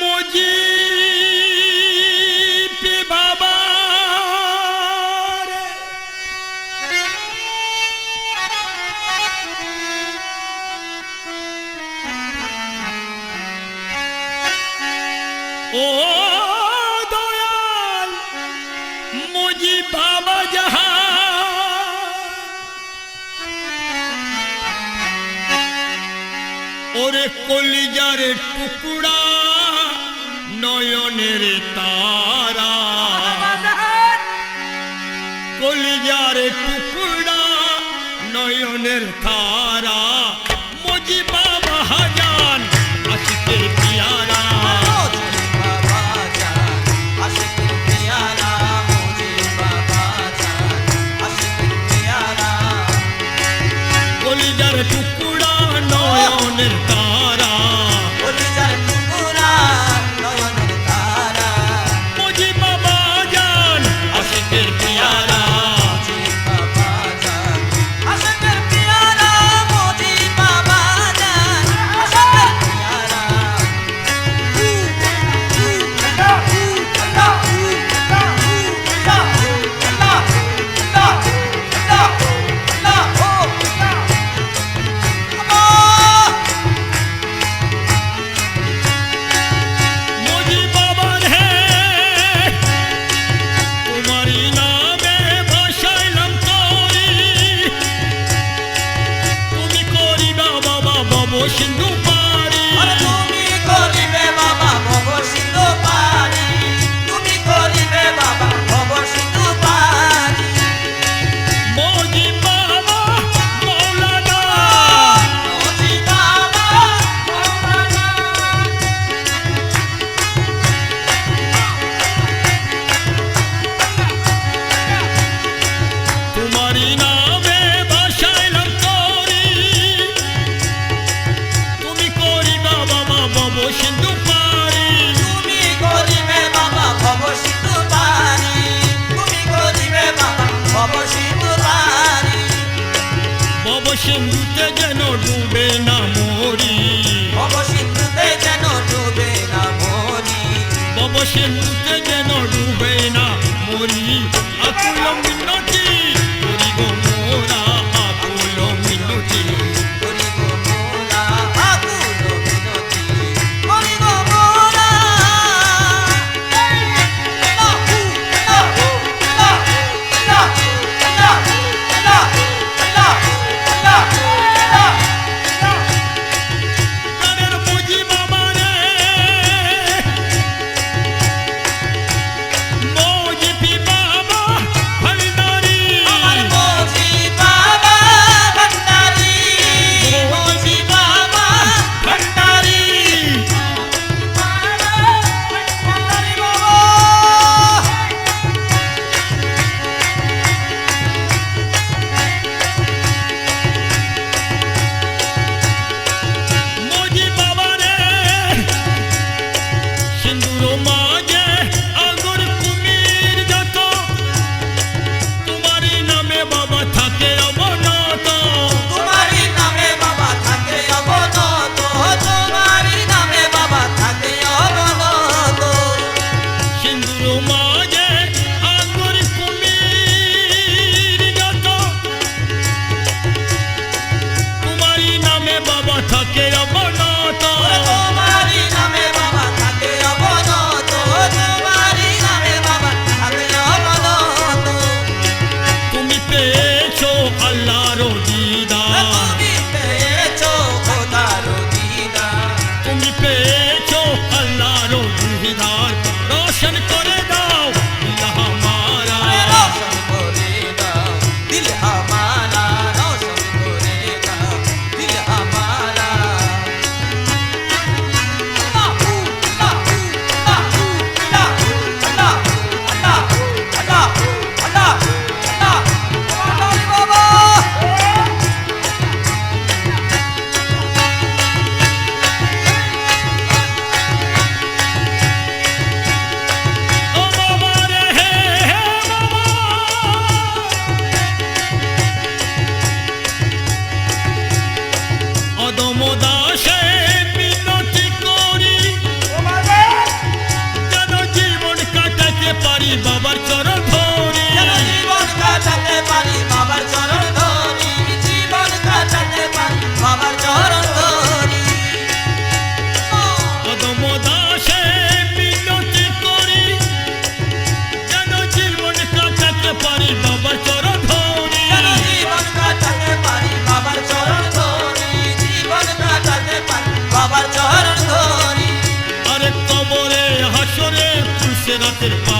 মুজিব বাবা ও দয়াল বাবা যাহা। ওরে টুকুড়া নয়নের তারা কলিজার টুকরা নয়নের তারা মজিবা Nation. திருப்பா